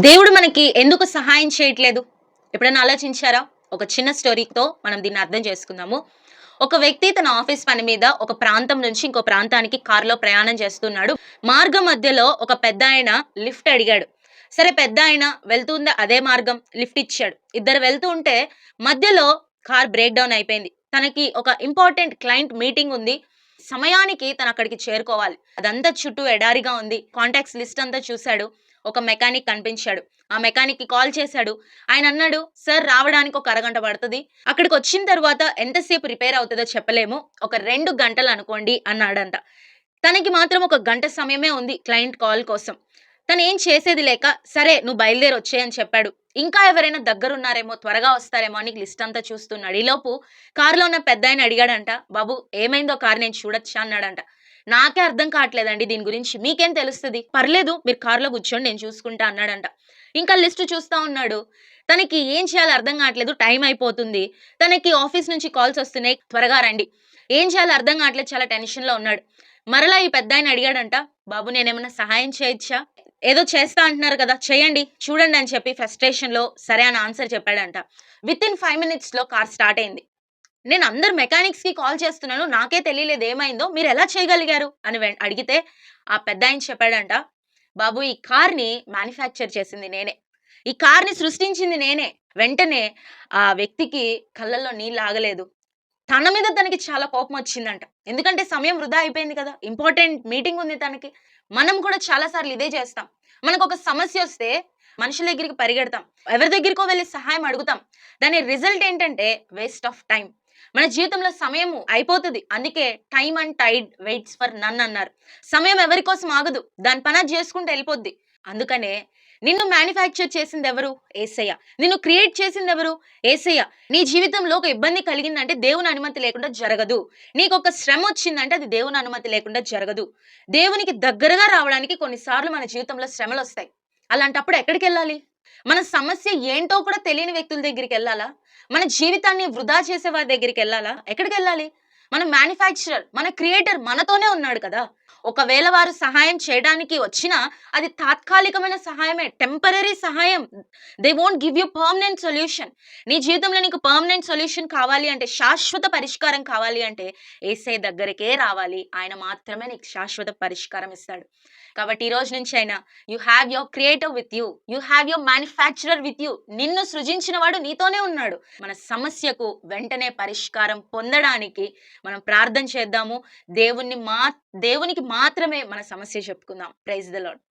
దేవుడు మనకి ఎందుకు సహాయం చేయట్లేదు? ఎప్పుడైనా ఆలోచించారా? ఒక చిన్న స్టోరీతో మనం దీన్ని అర్థం చేసుకుందాము. ఒక వ్యక్తి తన ఆఫీస్ పని మీద ఒక ప్రాంతం నుంచి ఇంకో ప్రాంతానికి కారులో ప్రయాణం చేస్తున్నాడు. మార్గం మధ్యలో ఒక పెద్ద ఆయన లిఫ్ట్ అడిగాడు. సరే పెద్ద ఆయన వెళ్తుందా? అదే మార్గం. లిఫ్ట్ ఇచ్చాడు. ఇద్దరు వెళ్తూ ఉంటే మధ్యలో కార్ బ్రేక్ డౌన్ అయిపోయింది. తనకి ఒక ఇంపార్టెంట్ క్లయింట్ మీటింగ్ ఉంది. సమయానికి తను అక్కడికి చేరుకోవాలి. అదంతా చుట్టూ ఎడారిగా ఉంది. కాంటాక్ట్స్ లిస్ట్ అంతా చూశాడు. ఒక మెకానిక్ కనిపించాడు. ఆ మెకానిక్కి కాల్ చేశాడు. ఆయన అన్నాడు సార్ రావడానికి ఒక అరగంట పడుతుంది. అక్కడికి వచ్చిన తర్వాత ఎంతసేపు రిపేర్ అవుతుందో చెప్పలేము. ఒక రెండు గంటలు అనుకోండి అన్నాడంట. తనకి మాత్రం ఒక గంట సమయమే ఉంది క్లయింట్ కాల్ కోసం. తను ఏం చేసేది లేక సరే నువ్వు బయలుదేరి వచ్చేయని చెప్పాడు. ఇంకా ఎవరైనా దగ్గరున్నారేమో త్వరగా వస్తారేమో అని లిస్ట్ అంతా చూస్తున్నాడు. ఈలోపు కారులో ఉన్న పెద్ద ఆయన అడిగాడంట బాబు ఏమైందో కారు నేను చూడొచ్చా? అన్నాడంట. నాకే అర్థం కావట్లేదండి దీని గురించి మీకేం తెలుస్తుంది? పర్లేదు మీరు కారులో కూర్చోండి నేను చూసుకుంటా అన్నాడంట. ఇంకా లిస్ట్ చూస్తా ఉన్నాడు. తనకి ఏం చేయాలో అర్థం కావట్లేదు టైం అయిపోతుంది. తనకి ఆఫీస్ నుంచి కాల్స్ వస్తున్నాయి త్వరగా రండి. ఏం చేయాలో అర్థం కావట్లేదు చాలా టెన్షన్లో ఉన్నాడు. మరలా ఈ పెద్ద ఆయన అడిగాడంట బాబు నేనేమన్నా సహాయం చేయొచ్చా? ఏదో చేస్తా అంటున్నారు కదా చేయండి చూడండి అని చెప్పి ఫ్రస్ట్రేషన్లో సరే అని ఆన్సర్ చెప్పాడంట. విత్ ఇన్ ఫైవ్ మినిట్స్లో కార్ స్టార్ట్ అయింది. నేను అందరు మెకానిక్స్కి కాల్ చేస్తున్నాను నాకే తెలియలేదు ఏమైందో మీరు ఎలా చేయగలిగారు? అని అడిగితే ఆ పెద్ద ఆయన చెప్పాడంట బాబు ఈ కార్ని మ్యానుఫ్యాక్చర్ చేసింది నేనే. ఈ కార్ని సృష్టించింది నేనే. వెంటనే ఆ వ్యక్తికి కళ్ళల్లో నీళ్ళు ఆగలేదు. తన మీద తనకి చాలా కోపం వచ్చిందంట. ఎందుకంటే సమయం వృధా అయిపోయింది కదా. ఇంపార్టెంట్ మీటింగ్ ఉంది తనకి. మనం కూడా చాలా సార్లు ఇదే చేస్తాం. మనకు ఒక సమస్య వస్తే మనుషుల దగ్గరికి పరిగెడతాం. ఎవరి దగ్గరికో వెళ్ళి సహాయం అడుగుతాం. దాని రిజల్ట్ ఏంటంటే వేస్ట్ ఆఫ్ టైం మన జీవితంలో సమయం అయిపోతుంది. అందుకే time and tide waits for none అన్నారు. సమయం ఎవరి కోసం ఆగదు. దాని పని అది చేసుకుంటూ వెళ్ళిపోద్ది. అందుకనే నిన్ను మ్యానుఫ్యాక్చర్ చేసింది ఎవరు ఏసయ్య. నిన్ను క్రియేట్ చేసింది ఎవరు ఏసయ్య. నీ జీవితంలో ఒక ఇబ్బంది కలిగిందంటే దేవుని అనుమతి లేకుండా జరగదు. నీకు ఒక శ్రమ వచ్చిందంటే అది దేవుని అనుమతి లేకుండా జరగదు. దేవునికి దగ్గరగా రావడానికి కొన్నిసార్లు మన జీవితంలో శ్రమలు వస్తాయి. అలాంటప్పుడు ఎక్కడికి వెళ్ళాలి మన సమస్య ఏంటో కూడా తెలియని వ్యక్తుల దగ్గరికి వెళ్ళాలా? మన జీవితాన్ని వృధా చేసే వారి దగ్గరికి వెళ్ళాలా? ఎక్కడికి వెళ్ళాలి మన మ్యానుఫ్యాక్చరర్ మన క్రియేటర్ మనతోనే ఉన్నాడు కదా. ఒకవేళ వారు సహాయం చేయడానికి వచ్చినా అది తాత్కాలికమైన సహాయమే టెంపరీ సహాయం. They won't give you permanent solution నీ జీవితంలో నీకు పర్మనెంట్ సొల్యూషన్ కావాలి అంటే శాశ్వత పరిష్కారం కావాలి అంటే ఏసై దగ్గరికే రావాలి. ఆయన మాత్రమే నీకు శాశ్వత పరిష్కారం ఇస్తాడు. కాబట్టి ఈ రోజు నుంచి అయినా you have your creative with you you have your manufacturer with you నిన్ను సృజించిన వాడు నీతోనే ఉన్నాడు. మన సమస్యకు వెంటనే పరిష్కారం పొందడానికి మనం ప్రార్థన చేద్దాము. దేవుణ్ణి మా దేవునికి మాత్రమే మన సమస్య చెప్పుకుందాం. Praise the lord